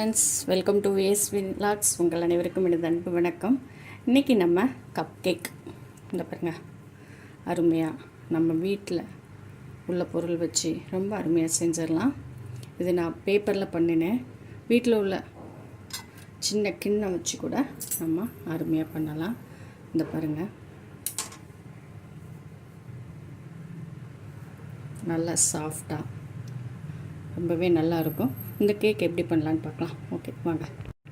Friends welcome to Ace Winlox உங்கள் அனைவருக்கும் எனது அன்பு வணக்கம். இன்றைக்கி நம்ம கப் கேக் இந்த பாருங்க. அருமையாக நம்ம வீட்டில் உள்ள பொருள் வச்சு ரொம்ப அருமையாக செஞ்சிடலாம். இது நான் பேப்பரில் பண்ணினேன். வீட்டில் உள்ள சின்ன கிண்ணம் வச்சு கூட நம்ம அருமையாக பண்ணலாம். இந்த பாருங்கள் நல்லா சாஃப்டாக ரொம்பவே நல்லா இருக்கும். இந்த கேக் எப்படி பண்ணலான்னு பார்க்கலாம். ஓகே வாங்க.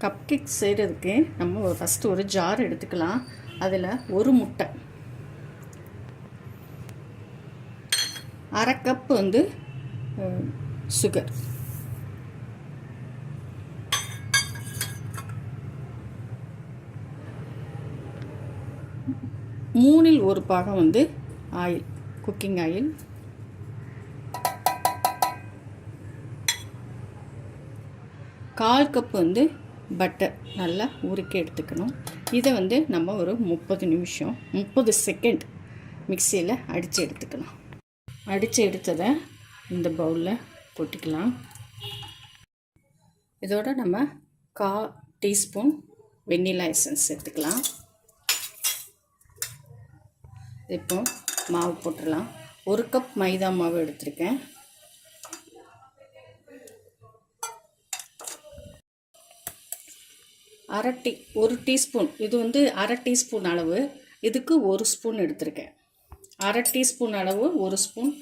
கப் கேக் செய்கிறதுக்கு நம்ம ஒரு ஃபஸ்ட்டு ஒரு ஜார் எடுத்துக்கலாம். அதில் ஒரு முட்டை. அரை கப் வந்து சுகர் மூணில் ஒரு பாகம் வந்து ஆயில் குக்கிங் ஆயில் கால் கப் வந்து பட்டர் நல்லா உருக்கி எடுத்துக்கணும். இதை வந்து நம்ம ஒரு முப்பது நிமிஷம் முப்பது செகண்ட் மிக்சியில் அடித்து எடுத்துக்கலாம். அடித்து எடுத்ததை இந்த பவுலில் கொட்டிக்கலாம். இதோட நம்ம கா டீஸ்பூன் வெண்ணிலா எசன்ஸ் எடுத்துக்கலாம். இப்போ மாவு போட்டுடலாம். ஒரு கப் மைதா மாவு எடுத்திருக்கேன். அரை டீ ஒரு டீஸ்பூன். இது வந்து அரை டீஸ்பூன் அளவு. இதுக்கு ஒரு ஸ்பூன் எடுத்திருக்கேன். அரை டீஸ்பூன் அளவு ஒரு ஸ்பூன்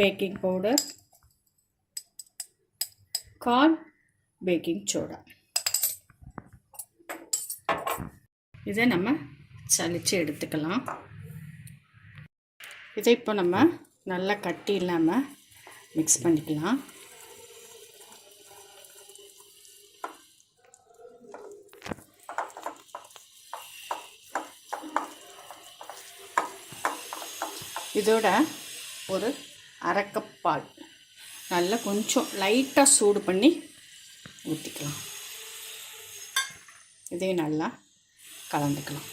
பேக்கிங் பவுடர். கால் பேக்கிங் சோடா. இதை நம்ம சளிச்சு எடுத்துக்கலாம். இதை இப்போ நம்ம நல்லா கட்டி இல்லாமல் மிக்ஸ் பண்ணிக்கலாம். இதோட ஒரு அரைக்கப்பால். நல்லா கொஞ்சம் லைட்டாக சூடு பண்ணி ஊற்றிக்கலாம் இதையும் நல்லா கலந்துக்கலாம்.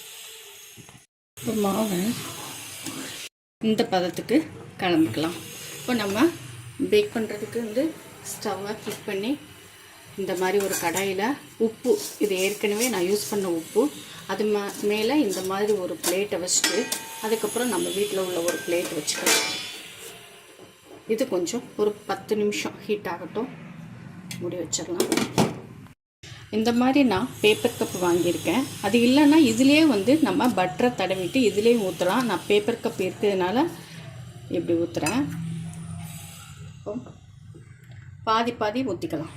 இப்போ மாவை இந்த பதத்துக்கு கலந்துக்கலாம். இப்போ நம்ம பேக் பண்ணுறதுக்கு வந்து ஸ்டவ்வை ஃபிட் பண்ணி இந்த மாதிரி ஒரு கடாயில் உப்பு. இது ஏற்கனவே நான் யூஸ் பண்ண உப்பு. அது மே மேலே இந்த மாதிரி ஒரு பிளேட்டை வச்சுட்டு அதுக்கப்புறம் நம்ம வீட்டில் உள்ள ஒரு பிளேட் வச்சுக்கலாம். இது கொஞ்சம் ஒரு பத்து நிமிஷம் ஹீட் ஆகட்டும். முடி வச்சிடலாம். இந்த மாதிரி நான் பேப்பர் கப் வாங்கியிருக்கேன். அது இல்லைன்னா இதுலேயே வந்து நம்ம பட்டரை தடவிட்டு இதுலேயும் ஊற்றலாம் நான் பேப்பர் கப் இருக்கிறதுனால இப்படி ஊற்றுறேன் பாதி பாதி ஊற்றிக்கலாம்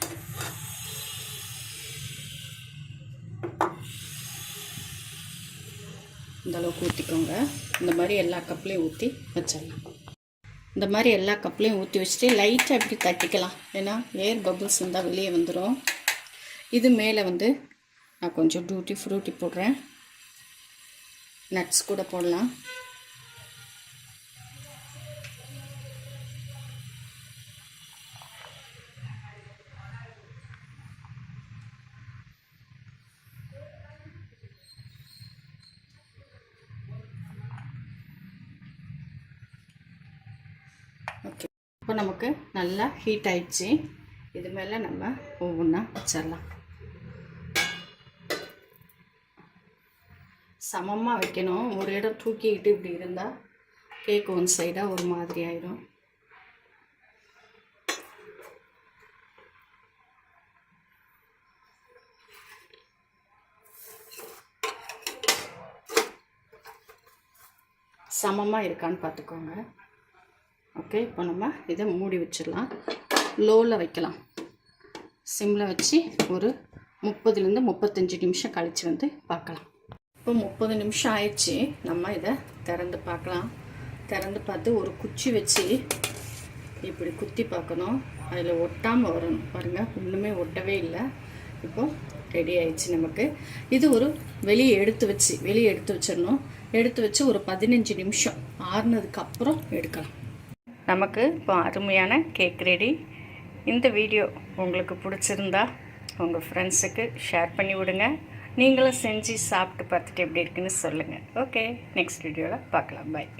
இந்தளவுக்கு ஊற்றிக்கோங்க இந்த மாதிரி எல்லா கப்லேயும் ஊற்றி வச்சிடலாம். இந்த மாதிரி எல்லா கப்லேயும் ஊற்றி வச்சுட்டு லைட்டாக இப்படி தட்டிக்கலாம். ஏன்னா ஏர் பபுள்ஸ் இருந்தால் வெளியே வந்துடும் இது மேலே வந்து நான் கொஞ்சம் டூட்டி ஃப்ரூட்டி போடுறேன். நட்ஸ் கூட போடலாம். இப்போ நமக்கு நல்லா ஹீட் ஆயிடுச்சு. இது மேலே நம்ம ஒவ்வொன்றா வச்சிடலாம். சமமாக வைக்கணும். ஒரு இடம் தூக்கிக்கிட்டு இப்படி இருந்தால் கேக் ஒன் சைடாக ஒரு மாதிரி ஆயிடும் சமமாக இருக்கான்னு பார்த்துக்கோங்க. ஓகே இப்போ நம்ம இதை மூடி வச்சிடலாம். லோவில் வைக்கலாம். சிம்மில் வச்சு ஒரு முப்பதுலேருந்து முப்பத்தஞ்சு நிமிஷம் கழித்து வந்து பார்க்கலாம். இப்போ முப்பது நிமிஷம் ஆயிடுச்சு. நம்ம இதை திறந்து பார்க்கலாம். திறந்து பார்த்து ஒரு குச்சி வச்சு இப்படி குத்தி பார்க்கணும். அதில் ஒட்டாமல் வரணும். பாருங்கள் ஒன்றுமே ஒட்டவே இல்லை. இப்போது ரெடி ஆயிடுச்சு நமக்கு. இது ஒரு வெளியே எடுத்து வச்சு வெளியே எடுத்து வச்சிடணும். எடுத்து வச்சு ஒரு பதினஞ்சு நிமிஷம் ஆறுனதுக்கு அப்புறம் எடுக்கலாம். நமக்கு இப்போ அருமையான கேக் ரெடி இந்த வீடியோ உங்களுக்கு பிடிச்சிருந்தா உங்கள் ஃப்ரெண்ட்ஸுக்கு ஷேர் பண்ணி விடுங்க. நீங்களும் செஞ்சு சாப்பிட்டு பார்த்துட்டு எப்படி இருக்குன்னு சொல்லுங்கள் ஓகே நெக்ஸ்ட் வீடியோவில் பார்க்கலாம். பாய்